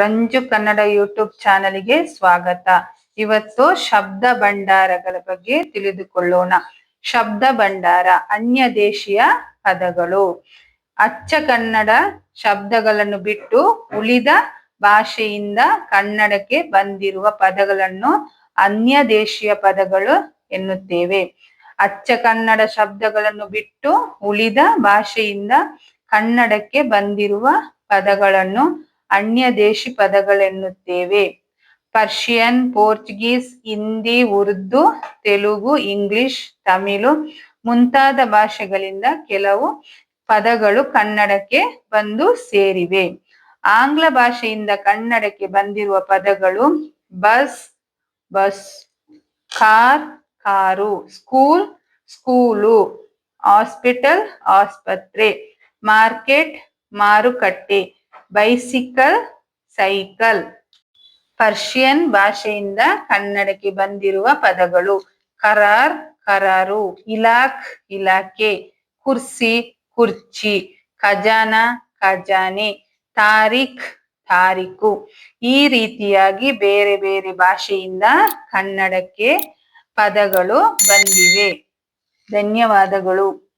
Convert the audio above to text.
Ranju Kannada YouTube ಚಾನಲ್ಗೆ ಸ್ವಾಗತ. ಇವತ್ತು ಶಬ್ದ ಭಂಡಾರಗಳ ಬಗ್ಗೆ ತಿಳಿದುಕೊಳ್ಳೋಣ. ಶಬ್ದ ಭಂಡಾರ, ಅನ್ಯ ದೇಶೀಯ ಪದಗಳು. ಅಚ್ಚ ಕನ್ನಡ ಶಬ್ದಗಳನ್ನು ಬಿಟ್ಟು ಉಳಿದ ಭಾಷೆಯಿಂದ ಕನ್ನಡಕ್ಕೆ ಬಂದಿರುವ ಪದಗಳನ್ನು ಅನ್ಯ ದೇಶೀಯ ಪದಗಳು ಎನ್ನುತ್ತೇವೆ. ಅಚ್ಚ ಕನ್ನಡ ಶಬ್ದಗಳನ್ನು ಬಿಟ್ಟು ಉಳಿದ ಭಾಷೆಯಿಂದ ಕನ್ನಡಕ್ಕೆ ಬಂದಿರುವ ಪದಗಳನ್ನು ಅನ್ಯ ದೇಶಿ ಪದಗಳೆನ್ನುತ್ತೇವೆ. Persian, Portuguese, Hindi, Urdu, Telugu, English, Tamil ಮುಂತಾದ ಭಾಷೆಗಳಿಂದ ಕೆಲವು ಪದಗಳು ಕನ್ನಡಕ್ಕೆ ಬಂದು ಸೇರಿವೆ. ಆಂಗ್ಲ ಭಾಷೆಯಿಂದ ಕನ್ನಡಕ್ಕೆ ಬಂದಿರುವ ಪದಗಳು bus bus, car, car, school, school, hospital, ಆಸ್ಪತ್ರೆ, ಮಾರ್ಕೆಟ್, ಮಾರುಕಟ್ಟೆ. ಬೈಸಿಕಲ್ ಸೈಕಲ್ ಪರ್ಷಿಯನ್ ಭಾಷೆಯಿಂದ ಕನ್ನಡಕ್ಕೆ ಬಂದಿರುವ ಪದಗಳು ಕರಾರ್, ಕರಾರು, ಇಲಾಖ್, ಇಲಾಖೆ. ಕುರ್ಸಿ, ಕುರ್ಚಿ. ಖಜಾನ, ಖಜಾನೆ. ತಾರೀಖ್, ತಾರೀಕು. ಈ ರೀತಿಯಾಗಿ ಬೇರೆ ಬೇರೆ ಭಾಷೆಯಿಂದ ಕನ್ನಡಕ್ಕೆ ಪದಗಳು ಬಂದಿವೆ. ಧನ್ಯವಾದಗಳು.